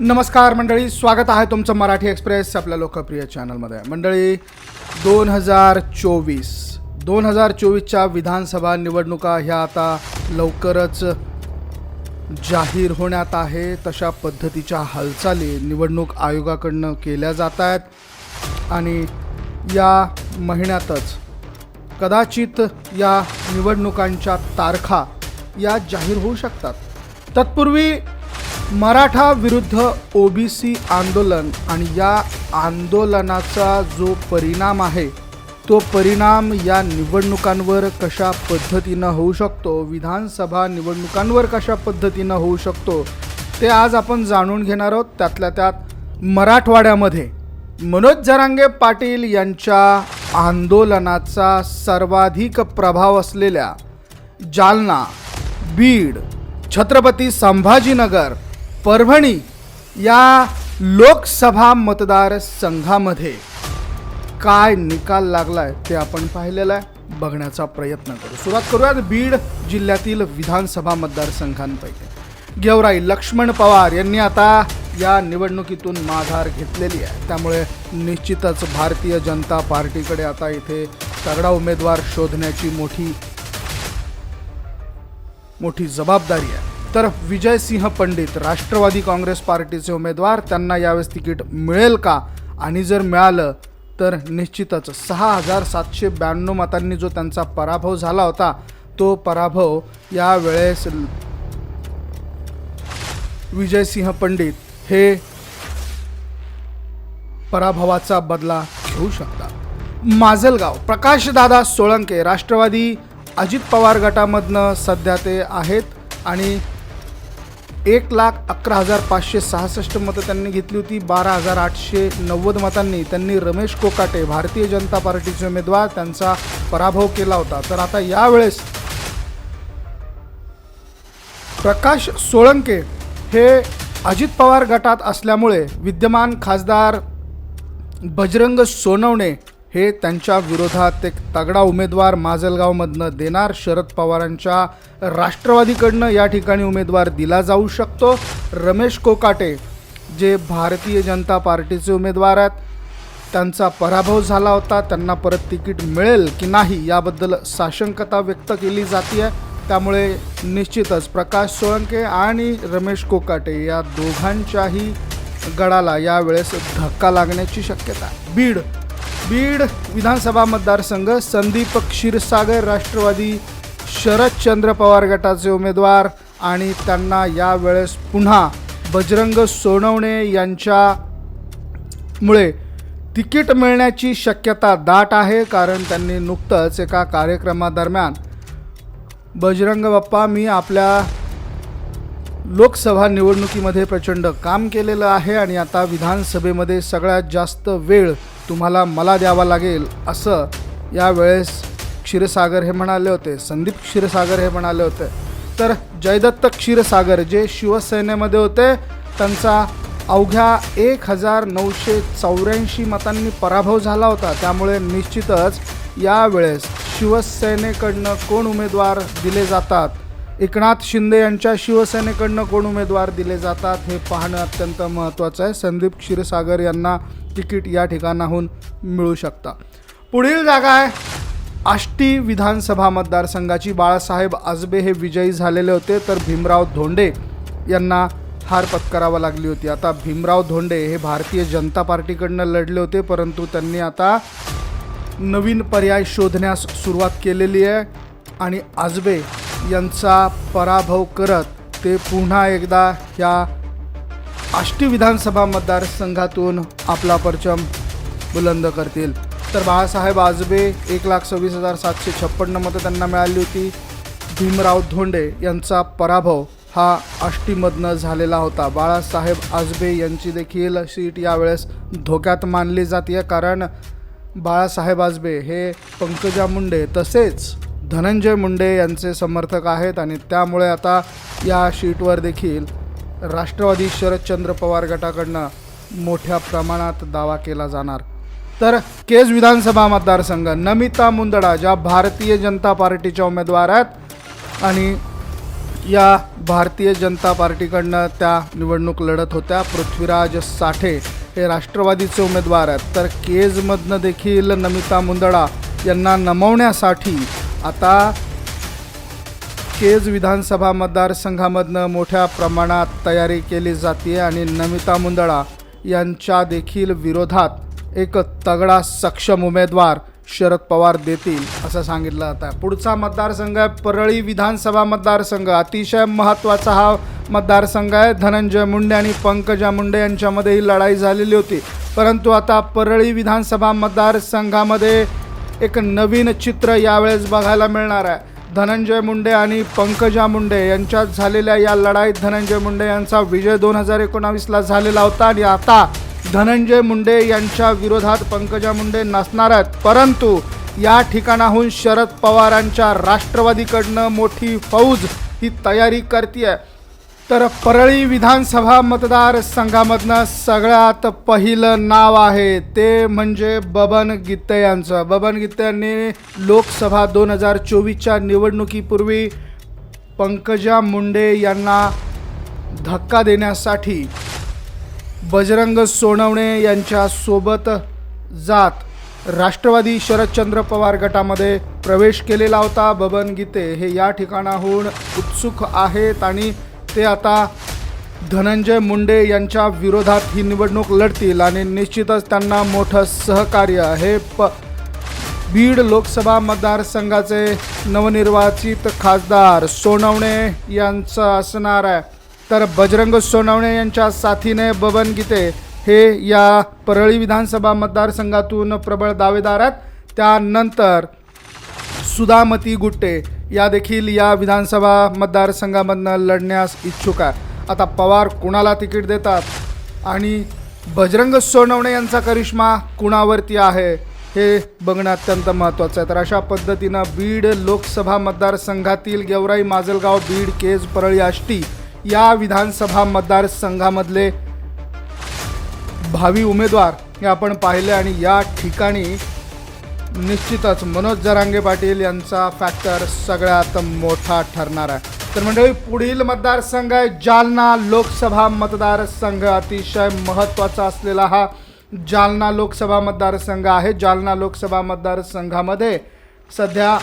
नमस्कार मंडळी स्वागत आहे तुमचं मराठी एक्सप्रेस आपल्या लोकप्रिय चॅनलमध्ये. मंडळी दोन हजार चोवीस दोन हजार चोवीसच्या विधानसभा निवडणुका ह्या आता लवकरच जाहीर होण्यात आहे तशा पद्धतीच्या हालचाली निवडणूक आयोगाकडनं केल्या जात आहेत. आणि या महिन्यातच कदाचित या निवडणुकांच्या तारखा या जाहीर होऊ शकतात. तत्पूर्वी मराठा विरुद्ध ओबीसी आंदोलन आणि या आंदोलनाचा जो परिणाम आहे तो परिणाम या निवडणुकांवर कशा पद्धतीनं होऊ शकतो विधानसभा निवडणुकांवर कशा पद्धतीनं होऊ शकतो ते आज आपण जाणून घेणार आहोत त्यातल्या त्यात मराठवाड्यामध्ये. मनोज जरांगे पाटील यांच्या आंदोलनाचा सर्वाधिक प्रभाव असलेल्या जालना बीड छत्रपती संभाजीनगर परभणी या लोकसभा मतदारसंघामध्ये काय निकाल लागलाय ते आपण पाहिलेलं आहे. बघण्याचा प्रयत्न करू. सुरुवात करूयात बीड जिल्ह्यातील विधानसभा मतदारसंघांपैकी. गेवराई लक्ष्मण पवार यांनी आता या निवडणुकीतून माघार घेतलेली आहे. त्यामुळे निश्चितच भारतीय जनता पार्टीकडे आता इथे तगडा उमेदवार शोधण्याची मोठी मोठी जबाबदारी आहे. तर विजयसिंह पंडित राष्ट्रवादी काँग्रेस पार्टीचे उमेदवार त्यांना यावेळेस तिकीट मिळेल का? आणि जर मिळालं तर निश्चितच सहा हजार सातशे ब्याण्णव मतांनी जो त्यांचा पराभव झाला होता तो पराभव यावेळेस विजयसिंह पंडित हे पराभवाचा बदला घेऊ शकतात. माजलगाव प्रकाशदादा सोळंके राष्ट्रवादी अजित पवार गटामधनं सध्या ते आहेत आणि एक लाख अकरा हजार पाचशे सहासष्ट मतं त्यांनी घेतली होती. बारा हजार आठशे नव्वद मतांनी त्यांनी रमेश कोकाटे भारतीय जनता पार्टीचे उमेदवार त्यांचा पराभव केला होता. तर आता यावेळेस प्रकाश सोळंके हे अजित पवार गटात असल्यामुळे विद्यमान खासदार बजरंग सोनवणे हे त्यांच्या विरोधात एक तगडा उमेदवार माजलगावमधनं देणार शरद पवारांच्या राष्ट्रवादीकडनं या ठिकाणी उमेदवार दिला जाऊ शकतो. रमेश कोकाटे जे भारतीय जनता पार्टीचे उमेदवार आहेत त्यांचा पराभव झाला होता. त्यांना परत तिकीट मिळेल की नाही याबद्दल साशंकता व्यक्त केली जाते त्यामुळे निश्चितच प्रकाश सोळंके आणि रमेश कोकाटे या दोघांच्याही गडाला यावेळेस धक्का लागण्याची शक्यता बीड बीड विधानसभा मतदारसंघ संदीप क्षीरसागर राष्ट्रवादी शरदचंद्र पवार गटाचे उमेदवार आणि त्यांना यावेळेस पुन्हा बजरंग सोनवणे यांच्यामुळे तिकीट मिळण्याची शक्यता दाट आहे कारण त्यांनी नुकतंच एका कार्यक्रमादरम्यान बजरंग बाप्पा मी आपल्या लोकसभा निवडणुकीमध्ये प्रचंड काम केलेलं आहे आणि आता विधानसभेमध्ये सगळ्यात जास्त वेळ तुम्हाला मला द्यावा लागेल असं यावेळेस क्षीरसागर हे म्हणाले होते संदीप क्षीरसागर हे म्हणाले होते. तर जयदत्त क्षीरसागर जे शिवसेनेमध्ये होते त्यांचा अवघ्या एक हजार नऊशे चौऱ्याऐंशी मतांनी पराभव झाला होता. त्यामुळे निश्चितच यावेळेस शिवसेनेकडनं कोण उमेदवार दिले जातात? एकनाथ शिंदे यांच्या शिवसेनेकडनं कोण उमेदवार दिले जातात हे पाहणं अत्यंत महत्त्वाचं आहे. संदीप क्षीरसागर यांना तिकीट या ठिकाणाहून मिळू शकता. पुढील जागा आहे आष्टी विधानसभा मतदारसंघाची. बाळासाहेब आजबे हे विजयी झालेले होते तर भीमराव धोंडे यांना हार पत्करावा लागली होती. आता भीमराव धोंडे हे भारतीय जनता पार्टीकडनं लढले होते परंतु त्यांनी आता नवीन पर्याय शोधण्यास सुरुवात केलेली आहे. आणि आजबे यांचा पराभव करत ते पुन्हा एकदा या आष्टी विधानसभा मतदारसंघातून आपला परचम बुलंद करतील. तर बाळासाहेब आजबे एक लाख सव्वीस हजार सातशे छप्पन्न मतं त्यांना मिळाली होती. भीमराव धोंडे यांचा पराभव हा आष्टीमधनं झालेला होता. बाळासाहेब आजबे यांची देखील सीट यावेळेस धोक्यात मानली जाते कारण बाळासाहेब आजबे हे पंकजा मुंडे तसेच धनंजय मुंडे यांचे समर्थक आहेत आणि त्यामुळे आता या शीटवर देखील राष्ट्रवादी शरदचंद्र पवार गटाकडनं मोठ्या प्रमाणात दावा केला जाणार. तर केज विधानसभा मतदारसंघ नमिता मुंदडा ज्या भारतीय जनता पार्टीच्या उमेदवार आहेत आणि या भारतीय जनता पार्टीकडनं त्या निवडणूक लढत होत्या पृथ्वीराज साठे हे राष्ट्रवादीचे उमेदवार आहेत. तर केजमधनं देखील नमिता मुंदडा यांना नमवण्यासाठी आता केज विधानसभा मतदारसंघामधनं मोठ्या प्रमाणात तयारी केली जाते आणि नमिता मुंदळा यांच्या देखील विरोधात एक तगडा सक्षम उमेदवार शरद पवार देतील असं सांगितलं जातं पुढचा मतदारसंघ आहे परळी विधानसभा मतदारसंघ. अतिशय महत्त्वाचा हा मतदारसंघ आहे. धनंजय मुंडे आणि पंकजा मुंडे यांच्यामध्ये ही लढाई झालेली होती. परंतु आता परळी विधानसभा मतदारसंघामध्ये एक नवीन चित्र यावेळेस बघायला मिळणार आहे. धनंजय मुंडे आणि पंकजा मुंडे यांच्यात झालेल्या या लढाईत धनंजय मुंडे यांचा विजय दोन हजार एकोणावीसला झालेला होता आणि आता धनंजय मुंडे यांच्या विरोधात पंकजा मुंडे नसणार आहेत. परंतु या ठिकाणाहून शरद पवारांच्या राष्ट्रवादीकडनं मोठी फौज ही तयारी करते आहे तर परळी विधानसभा मतदारसंघामधनं सगळ्यात पहिलं नाव आहे ते म्हणजे बबन गित्ते यांचं. बबन गित्ते यांनी लोकसभा दोन हजार चोवीसच्या निवडणुकीपूर्वी पंकजा मुंडे यांना धक्का देण्यासाठी बजरंग सोनवणे यांच्यासोबत जात राष्ट्रवादी शरदचंद्र पवार गटामध्ये प्रवेश केलेला होता. बबन गीते हे या ठिकाणाहून उत्सुक आहेत आणि ते आता धनंजय मुंडे यांच्या विरोधात ही निवडणूक लढतील आणि निश्चितच त्यांना मोठं सहकार्य हे प बीड लोकसभा मतदारसंघाचे नवनिर्वाचित खासदार सोनवणे यांचं असणार आहे. तर बजरंग सोनवणे यांच्या साथीने बबन गीते हे या परळी विधानसभा मतदारसंघातून प्रबळ दावेदार आहेत. त्यानंतर सुधामती गुट्टे या देखील या विधानसभा मतदारसंघामधनं लढण्यास इच्छुक आहे. आता पवार कुणाला तिकीट देतात? आणि बजरंग सोनवणे यांचा करिश्मा कुणावरती आहे? हे बघणं अत्यंत महत्त्वाचं आहे. तर अशा पद्धतीनं बीड लोकसभा मतदारसंघातील गेवराई माजलगाव बीड केज परळी आष्टी या विधानसभा मतदारसंघामधले भावी उमेदवार हे आपण पाहिले आणि या ठिकाणी निश्चितच मनोज जरांगे पाटील यांचा फॅक्टर सगळ्यात मोठा ठरणार आहे. तर मंडळी पुढील मतदारसंघ आहे जालना लोकसभा मतदारसंघ. अतिशय महत्त्वाचा असलेला हा जालना लोकसभा मतदारसंघ आहे. जालना लोकसभा मतदारसंघामध्ये सध्या